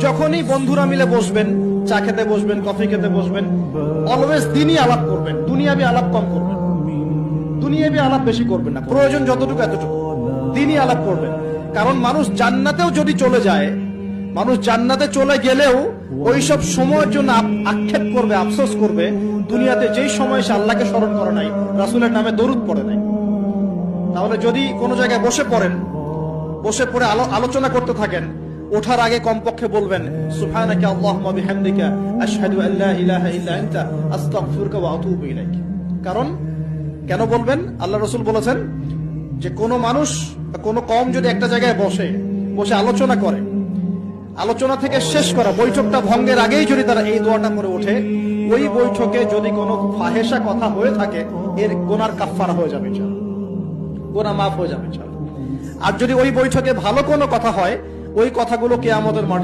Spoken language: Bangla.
যখনই বন্ধুরা মিলে বসবেন, চা খেতে বসবেন, কফি খেতে বসবেন অলওয়েজ দিনই আলাপ করবেন, দুনিয়াবি আলাপ কম করবেন। দুনিয়াবি আলাপ বেশি করবেন না, প্রয়োজন যতটুকু এতটুকু। দিনই আলাপ করবেন। কারণ মানুষ জান্নাতেও যদি চলে যায়, মানুষ জান্নাতে চলে গেলেও ওইসব সময়ের জন্য আক্ষেপ করবে, আফসোস করবে। দুনিয়াতে যেই সময় সে আল্লাহকে স্মরণ করে নাই, রাসুলের নামে দরুদ পড়ে নাই। তাহলে যদি কোনো জায়গায় বসে পড়েন, বসে পড়ে আলো- আলোচনা করতে থাকেন ওঠার আগে কমপক্ষে বলবেন, সুবহানাকা আল্লাহুম্মা আশহাদু ইল্লা কারণ, কেন বলবেন? আল্লাহ রাসূল বলেছেন যে, কোনো মানুষ কোনো কম যদি একটা জায়গায় বসে বসে আলোচনা করে, আলোচনা থেকে শেষ করা, বৈঠকটা ভঙ্গের আগেই যদি তারা এই দোয়াটা করে ওঠে, ওই বৈঠকে যদি কোনো ফাহেসা কথা হয়ে থাকে, এর গোনার কাফফারা হয়ে যাবে গোনা মাফ হয়ে যাবে। আর যদি ওই বৈঠকে ভালো কোনো কথা হয় ওই কথাগুলো কেয়ামতের মাঠে